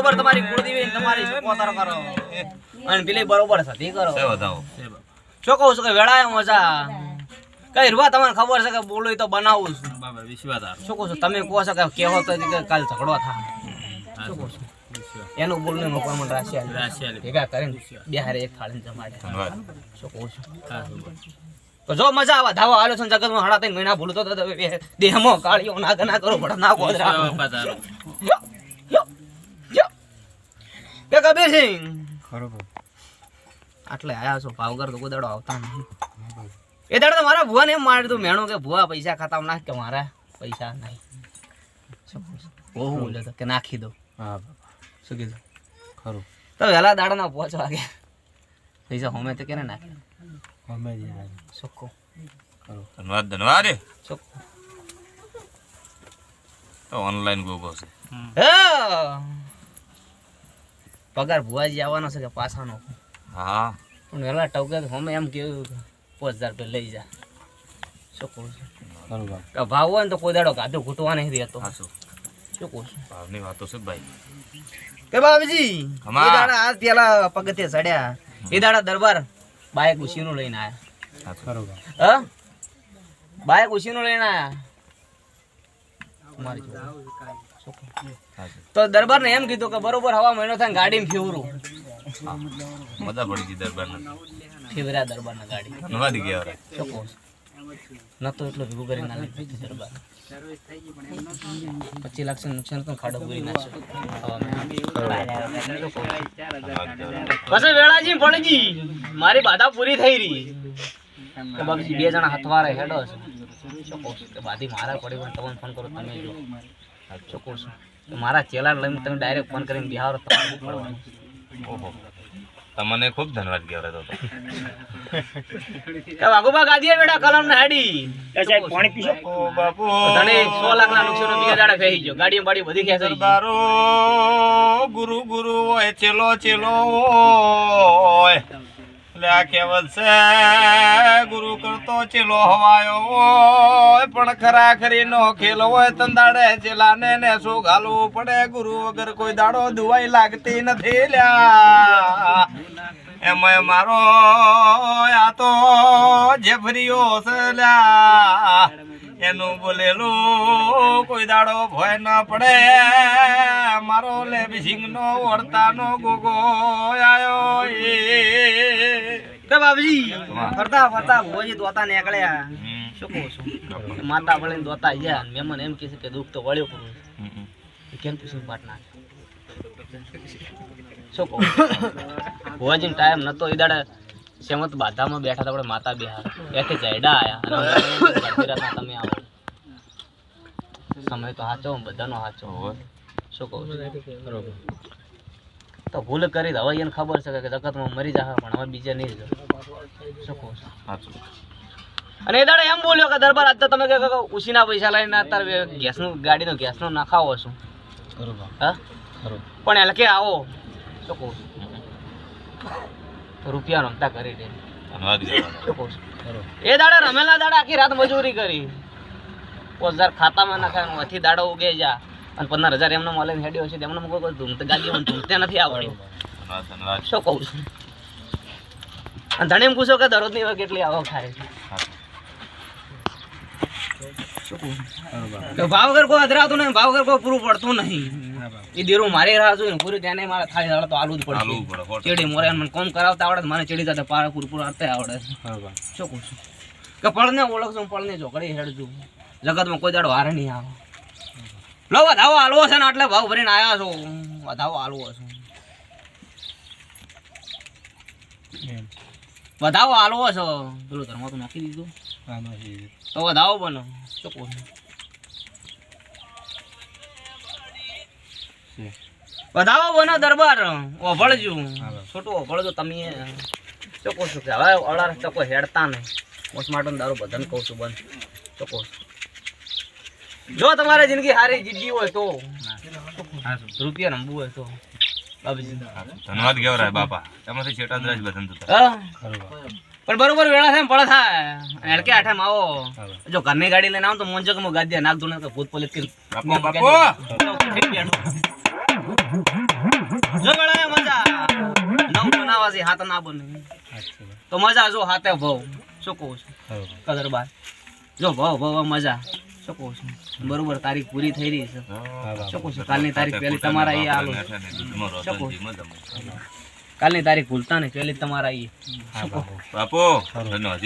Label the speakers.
Speaker 1: બરોબર તમારી કુળદેવી તમારી પોતારો કરો. અને પેલી બરોબર સતી કરો. શું કહું છું કે વેળાએ મજા? કઈ રૂવા તમને ખબર છે કે બોલું તો બનાવું છું.
Speaker 2: બાબા વિશ્વાસ
Speaker 1: શું કહું છું તમે કહો છો કે કેવો તો કે કાલ ઝઘડો થાય શું કહું છું? એનું બોલને મોકલ મને રાશિ આલી. ભેગા કરીને બિહારે એક થાળી જમાડે. શું કહું છું? તો જો મજા આવે ધાવો હાલો છે જગતમાં હડા ત્રણ મહિના ભૂલતો દેહમો કાળીઓ ના ના કરો ભડા ના કે કબીરસિંહ આટલે આયા છો ભાવગર તો કોઈ દાડો આવતા નહીં. એ દાડો તો મારા ભુવાને એમ મારે તું મેણો કે ભુવા પૈસા ખાતા નાખ કે મારા પૈસા નહીં? બહુ બોલ્યો તો કે નાખી દો.
Speaker 2: હા
Speaker 1: શું કીધું?
Speaker 2: ખરું.
Speaker 1: તો વહેલા દાડાના પાંચ વાગે. પૈસા હોમે તો કેને નાખે? હોમે ચોખ્ખો.
Speaker 3: ધન્યવાદ ધન્યવાદ
Speaker 1: ચોખ્ખો.
Speaker 3: તો ઓનલાઈન ગોગો છે.
Speaker 1: હે! પગાર ભુવાજી આવવાનો છે કે પાછાનો?
Speaker 3: હા.
Speaker 1: પણ વહેલા ટવકે તો અમે એમ કેવું કે પાંચ હજાર રૂપિયા લઈ જા. શું કહું છું? ભાવ હોય ને તો કોઈ દાડો ગાધો ઘૂંટવા નહીં
Speaker 3: રહેતો
Speaker 1: શું? કહું છું?
Speaker 3: ભાવની વાતો છે ભાઈ.
Speaker 1: કે બાબજી. દાડા આ પેલા પગથે ચડ્યા. એ દાડા દરબાર બાઈક ઉશીનું લઈને આયા.
Speaker 3: હા
Speaker 2: ખરું બાપ
Speaker 1: હ? બાઈક ઉશીનું લઈને આયા. તમારી
Speaker 3: દરબાર.
Speaker 1: તો દરબારને એમ કીધું કે બરોબર હવા મહિનો થાય ગાડીમાં ફેવરું.
Speaker 3: મજા પડી ગઈ દરબારને.
Speaker 1: ફેવર્યા દરબારના ગાડી.
Speaker 3: ધન્યવાદ ગયા રે
Speaker 1: શું કહું છું? નતો એટલો ભેગું કરી ના લીધું દરબાર. પચીસ લાખ નુકસાન પણ ખાડો પૂરી નાખ્યો પછી વેળાજી ભણજી. મારી બાધા પૂરી થઈ રહી. બે જણા હથવારે હેડો છે. બાધી મારા પડી પણ તમને ફોન કરો તમે જો. છું. મારા ચેલા લઈને તમે ડાયરેક્ટ ફોન કરીને બિહાર
Speaker 3: ઓહો. તમને ખૂબ ધન્યવાદ કહેવાય તો
Speaker 1: વાઘુબા ગાદીએ બેડા કલમ ને હેડી
Speaker 3: ઓ બાપુ.
Speaker 1: તને 100 લાખ ના નુકસાન બીજા દાડા ફેહી ગયો. ગાડી બાડી બધી ખેંચાઈ ગઈ.
Speaker 3: બારો ગુરુ ગુરુ ઓય ચેલો ચેલો ઓય લે આ કેવલ છે. ચેલો હવાયો હોય, પણ ખરા ખરી નો ખેલ હોય, તંદાડે ચેલા ને ને શું ઘાલવું પડે? ગુરુ વગર કોઈ દાડો દુવાઈ લાગતી નથી લ્યા. એમાં મારો આ તો જેફરીઓ છે લ્યા. એનું બોલેલું કોઈ દાડો ભય ન પડે. મારો લે સિંગ નો વળતા નો ગોગો આયો એ
Speaker 1: કે
Speaker 3: બાપજી?
Speaker 1: ફરતા ફરતા ભોજી દોતા નીકળ્યા. શું કહું છું? માતા વળીને દોતા ગયા અને મહેમાન એમ કહે છે કે દુઃખ તો વળ્યો પૂરું કેમ પૂછ્યું પાટ ના શું કહું ભુવાજીને ટાઈમ નતો એ દાડે સેમત બાધામાં બેઠા હતા આપણે માતા બિહાર. એથી જયડા આવ્યા તમે આવો. સમય તો સાચો બધાનો સાચો. શું કહું છું? બરોબર. તો ભૂલ કરી હવે એને ખબર છે કે જગતમાં મરી જાય પણ હવે બીજે નહીં જો. શું. અને એ દાડે એમ બોલ્યો કે દરબાર આજ તો તમે કે ઉશીના પૈસા લઈને અત્યારે ગેસનું ગાડીનો ગેસનો નાખાવો છું. હા? પણ એટલે કે આવો. શું કહું છું? રૂપિયા રમતા કરી દે. એ દાડે રમેલા દાડે આખી રાત મજૂરી કરી. પોસ હજાર ખાતામાં નાખાય અથી દાડો ઉગે જા. અને પંદર હજાર એમનો મળે હેડ્યો છે એમને મૂકો કોઈ ધૂમતે ગાડીમાં ધૂમતે નથી આવડ્યું શું કહું છું? અને ધણી એમ પૂછો કે દરરોજની હવે કેટલી આવક થાય છે?
Speaker 3: સાચું.
Speaker 2: ખરું બાપ
Speaker 1: કે ભાવ વગર કોઈ અધરાતું નહીં ભાવગર કોઈ પૂરું પડતું નહીં. એ દેરું મારી રાહ જોઈને પૂરું ત્યાં મારે થાળી દાડે તો આલુ જ
Speaker 3: પડે
Speaker 1: ચેડી મોરે મને કોમ કરાવતા આવડે મને ચેડી સાથે પારા પૂર પૂર આવતા આવડે. શું કહું છું? કે પળને ઓળખશું પળને ચોકડી હેડજું. જગતમાં કોઈ દાડો હારે નહીં આવે. લો વધાવો હાલવો છે ને એટલે ભાવ ભરીને આવ્યા છો. વધાવો હાલવો છે. વધાવો હાલવો છો. પેલું ધર્મ તો નાખી દીધું. તો વધાવો બનો
Speaker 2: ચોખ્ખો
Speaker 1: વધાવો બનો દરબાર. ઓભળજો. છોટું ઓભળજો તમે. છું કે હવે અડાર રસ્તા હેડતા નહીં. પોસ્ટમાર્ટમ દારૂ બધાને કહું છું બંધ. છું? જો તમારે જિંદગી સારી જીવવી હોય તો. રૂપિયા રમવું હોય તો.
Speaker 3: ધન્યવાદ કેવરાય બાપા. એમાંથી છેટાદરાજ બધન
Speaker 2: તો
Speaker 1: પણ બરોબર વેળા થાય પડે થાય. હેડકે
Speaker 2: આઠે માવો
Speaker 1: જો ઘરની ગાડી લઈને આવો તો મોંજો કે ગાદિયા નાખ દોને તો ભૂત પોલીસ
Speaker 3: કરી બાપો
Speaker 1: જો વેળા મજા. નવ બનાવા હાથ ના બને. તો મજા જો હાથે ભવ. શું કહું છું? કદર બાર. જો ભવ ભવ મજા. શું છો. બરોબર તારીખ પૂરી થઈ રહી છે. શકો છું. કાલની તારીખ પહેલી તમારા અહીં આલો શકો કાલની તારીખ ભૂલતા ને પહેલી તમારા અહીં
Speaker 2: હા બાપુ.
Speaker 3: બાપુ ધન્યવાદ